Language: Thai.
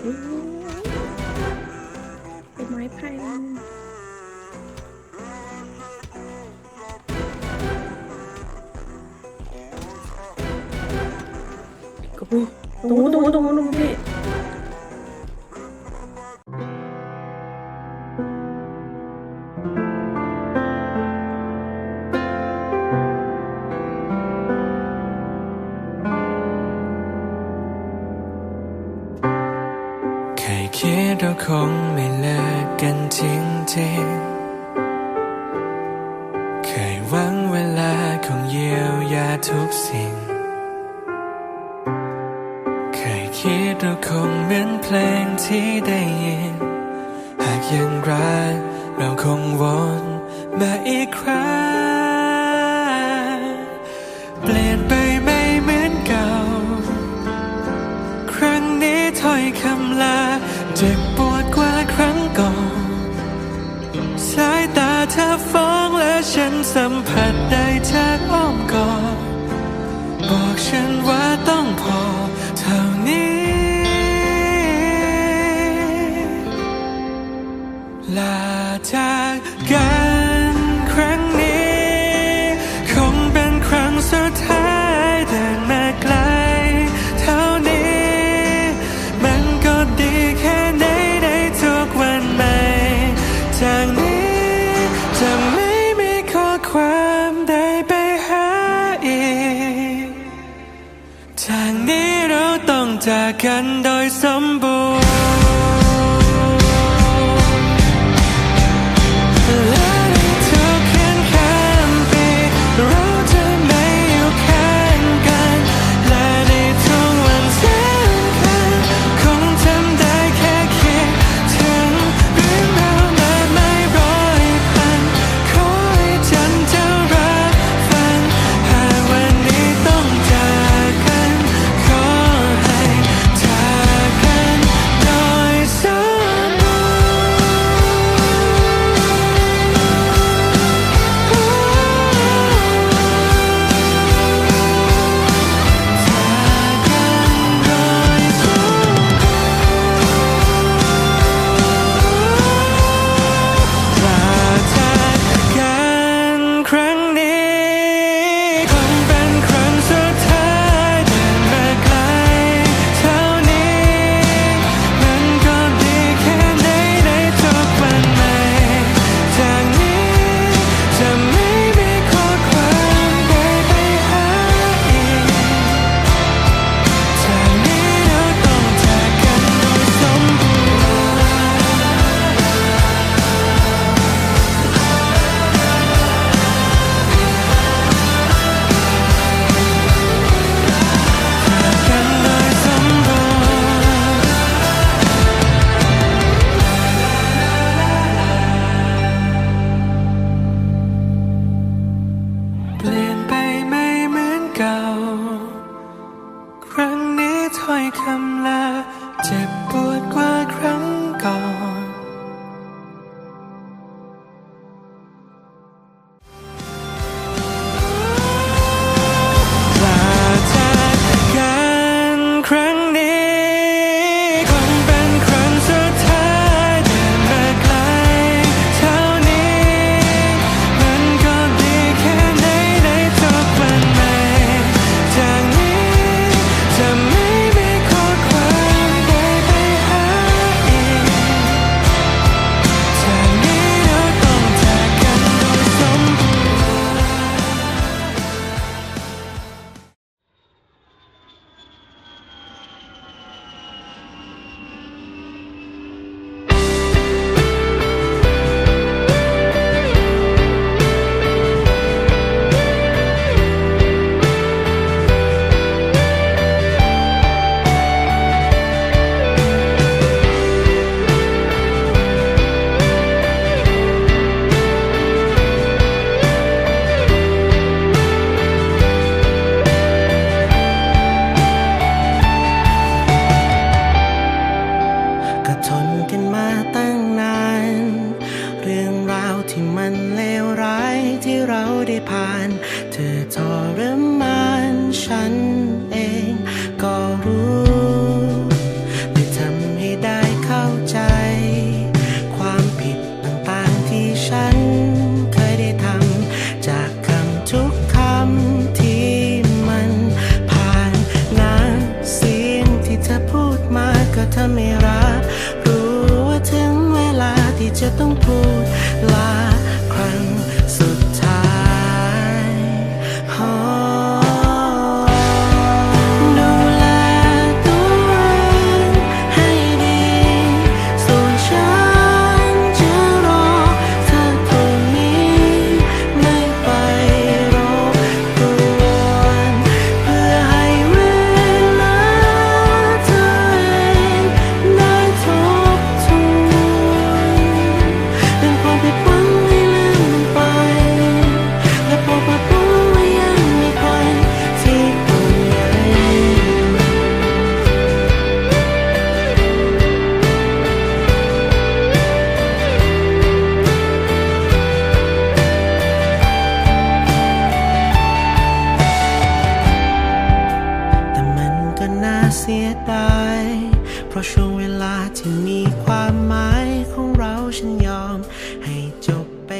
เป็นไม้ไผ่กระปูตรงนู้นตรงนู้นตรงนู้นพี่ คงไม่เลิกกันจริงๆ เคยหวังเวลาของเยียวยาทุกสิ่ง เคยคิดเราคงเหมือนเพลงที่ได้ยิน หากยังรักเราคงวนมาอีกครั้ง เปลี่ยนไปไม่เหมือนเก่า ครั้งนี้ถ้อยคำลาเจ็บปว เธอฟ้องและฉันสัมผัสได้จากอ้อมกอดบอกฉันว่า cần đời sống ได้ผ่าน เธอทรมานฉันเองก็รู้แต่ทำให้ได้เข้าใจ ความผิดต่างๆที่ฉันเคยได้ทำจากคำทุกคำที่มันผ่านงานเสียงที่เธอพูดมาก็ทำ ก็น่าเสียดาย เพราะช่วงเวลาที่มีความหมายของเราฉันยอมให้จบไป